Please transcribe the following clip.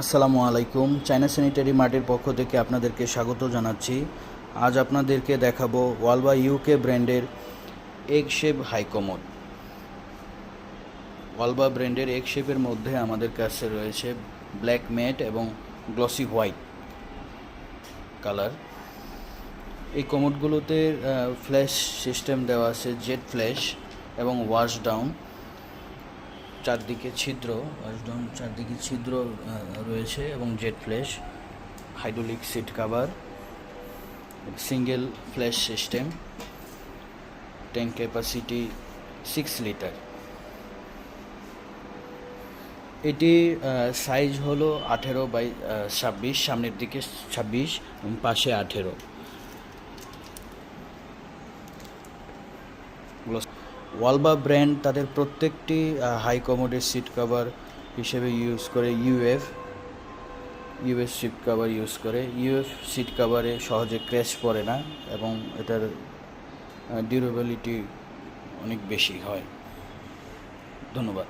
আসসালামু আলাইকুম। China sanitary মার্টের পক্ষ থেকে আপনাদেরকে স্বাগত জানাচ্ছি। আজ আপনাদেরকে দেখাবো ওয়ালবা ইউকে ব্র্যান্ডের egg shape high commode. Walba ব্র্যান্ডের এগ শেপের মধ্যে আমাদের কাছে রয়েছে ব্ল্যাক ম্যাট এবং গ্লসি হোয়াইট কালার। এই কমোডগুলোতে ফ্ল্যাশ সিস্টেম দেওয়া আছে জেট ফ্ল্যাশ এবং ওয়াশ ডাউন। চারদিকে ছিদ্র ওয়াশডাউন চারদিকে ছিদ্র রয়েছে এবং jet flush, hydraulic seat cover, single flush system, tank capacity six litre. এটি সাইজ হলো আঠেরো বাই ছাব্বিশ, সামনের দিকে ছাব্বিশ, এবং পাশে আঠেরো। ওয়ালবা ব্র্যান্ড তাদের প্রত্যেকটি হাই কমোডের সিট কভার হিসেবে ইউজ করে UF UF seat cover use করে। ইউএফ সিট কভারে সহজে ক্র্যাশ পড়ে না এবং এটার ডিউরেবিলিটি অনেক বেশি হয়। ধন্যবাদ।